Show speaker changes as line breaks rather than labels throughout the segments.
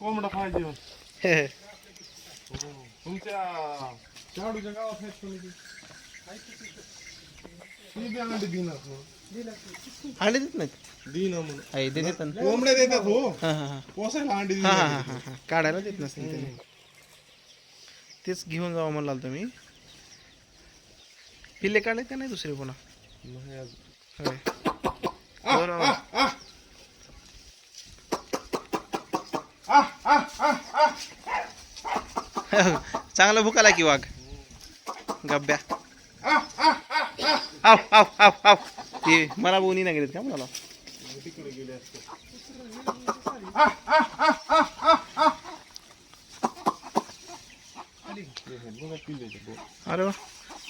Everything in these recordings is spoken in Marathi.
कोंबडा पाहिजे. तुमच्या शाडूच्या गावात आहेत कोणी ती? ती बी अंडी देणार
देत नाहीत?
देणार म्हणून.
आई ते देतात ना.
कोंबड्या देतात हो.
हा हा हा.
पोसायला अंडी
हा हा
देणार
हा हा. काढायला देत नसतील त्याने. तेच घेऊन जावं म्हणाल तुम्ही पिल्ले काढले का नाही दुसरे पुन्हा?
नाही अजून.
होय बरं. चांगला भुकाला की वाघ? गब्ब्या. आव आव आव आव. ते मला बोनी नाही गेलेत का
बोट.
अरे वा.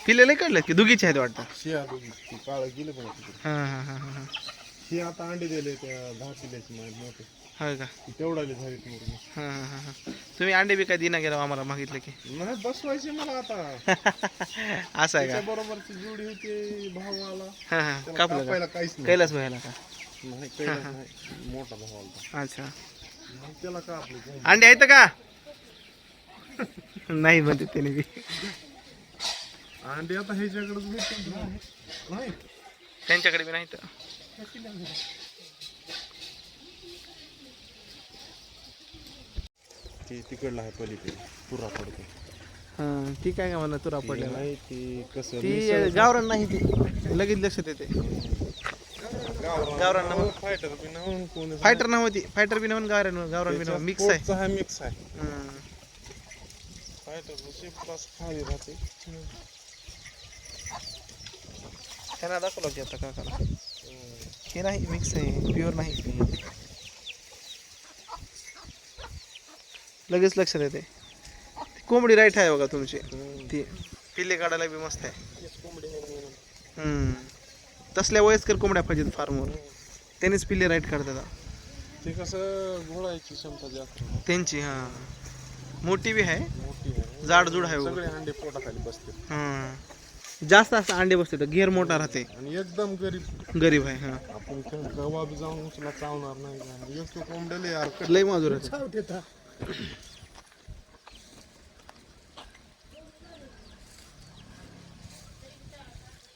पिल्ले काढलेत की? दुगीचे आहेत वाटतं.
शिया दोघी काळं गेले बघा तिकडे.
हां हां हां हां.
ही आता अंडे दिले त्या दहा माहिती मोठे.
का?
तेवढाले
हां हां हां हां. तुम्ही अंडे बी काय दिना गेला आम्हाला मागितलं की?
नाही बसवायचे मला आता.
असं आहे का?
बरोबरची जोडी होती आला.
हां हां.
त्याला
कापलं का?
कापायला काहीच नाही.
कैलास व्हायला का?
नाही कैलास नाही. मोठा आला.
अच्छा.
मग त्याला का? आपलं
अंडे आहेत का? नाही म्हणते त्याने बी.
अंडे आता नाही
त्यांच्याकडे बी नाही
ते तिकडला आहे पलीकडे पुरा पडतो.
हां ती काय का म्हणा तुरा पडलेला?
नाही ती कसं
ती गावरान नाही ती. लगेच लक्षात येते. गावरान नाव.
फायटर बी नाहून कोण
फायटर नाव होती. फायटर बी नाव गावरान गावरान बी नाव मिक्स आहे.
हा मिक्स आहे. फायटर खाली राहते.
त्यांना दाखवलं की आता का करा हे नाही मिक्स आहे. प्युअर नाही. लगेच लक्षात येते. ती कोंबडी राईट आहे बघा तुमची. ती पिल्ले काढायला बी मस्त आहे. तसल्या वयस्कर कोंबड्या पाहिजेत फार्मवर. त्यांनीच पिल्ले राईट काढतात.
ते कसं घोळायची क्षमता जास्त.
त्यांची हां. मोठी बी आहे. जाडजूड आहे.
सगळे अंडे पोटाखाली बसते
हां. जास्त असं अंडे बसते तर घेर मोठा राहते.
आणि एकदम गरीब.
गरीब आहे हां.
आपण बी जाऊन उचला चावणार नाही. एक कोंबड्याला यार
लय मजूर आहे.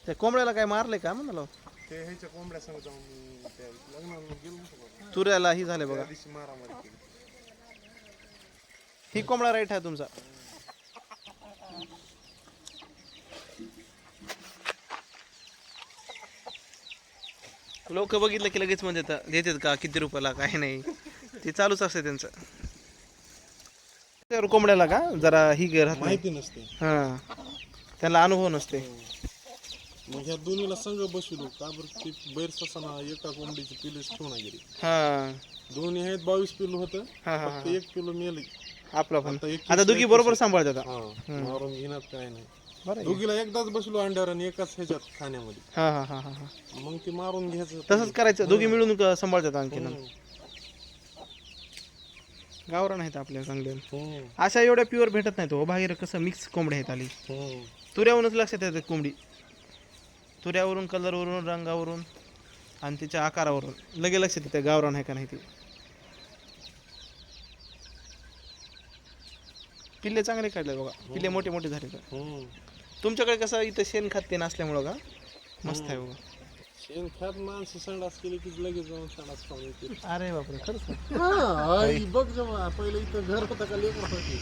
त्या कोंबड्याला काय मारले का म्हणालो?
ते ह्याच्या कोंबड्या संग जाऊन मी त्या लग्नाला गेलो होतो बघा.
तुऱ्याला ही झाले
त्या
बघा
दिवशी मारामारी केली.
ही कोंबडा राईट आहे तुमचा. लोक बघितलं की लगेच म्हणतात देतात का? किती रुपयाला? काय नाही. ते चालूच असते त्यांचं. त्यावर कोंबड्याला का? जरा ही राहत नाही.
माहिती नसते.
हा. त्यांना अनुभव नसते.
मग ह्या दोन्हीला संघ बसवलो का बरं? ते बैर ससाना एका कोंबडीची पिलूच ठेवून गेली
हा.
दोन्ही आहेत बावीस पिलू होतं.
हा हा
फक्त एक किलो मेले.
आपला पण.
आता एक
आता दोघी बरोबर सांभाळतात आता.
हा. मारून घेण्यात काय नाही.
बरं आहे.
दोघीला एकदाच बसलो अंड्यावर आणि एकाच ह्याच्यात खाण्यामध्ये.
हा हा हा हा हा.
मग ते मारून घ्यायचं.
तसंच करायचं. दोघी मिळून क- सांभाळतात आणखीन.
हम्म.
गावरान आहेत आपल्या चांगले.
हम्म.
अशा एवढ्या प्युअर भेटत नाहीत हो. बाहेर कसं मिक्स कोंबड्या आहेत आली.
हम्म.
तुऱ्यावरूनच लक्षात येते कोंबडी. तुऱ्यावरून कलरवरून रंगावरून आणि तिच्या आकारावरून. लगे लक्षात येते गावरान आहे का नाही ती. पिल्ले चांगले काढले बघा. पिल्ले मोठे मोठे झाले तर. तुमच्याकडे कसं इथं शेण खात ते नसल्यामुळं का? मस्त आहे बघा.
शेण खात माणसं संडास केली की लगेच जाऊन संडास खाऊन येते
अरे बापरे खरंच?
हा, आई, बघ जेव्हा पहिले इथं घर होतं का लेकर होते.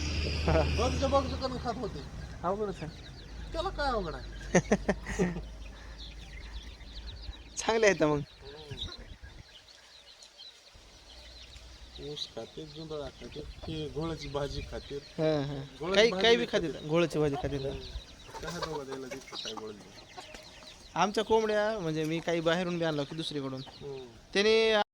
बघ जे बघ करून खात होते.
अवघडच आहे
त्याला काय अवघड आहे?
चांगले आहेत मग.
ऊस खाते जुंदळा खाते हे घोळ्याची भाजी खाते.
हां हां. काही
भाजी
काही बी खाते. घोळाची भाजी खाते
काय दोघं द्यायला दिसतं काय
आमच्या कोंबड्या म्हणजे मी काही बाहेरून बी आणलो की दुसरीकडून
हम्म.
त्याने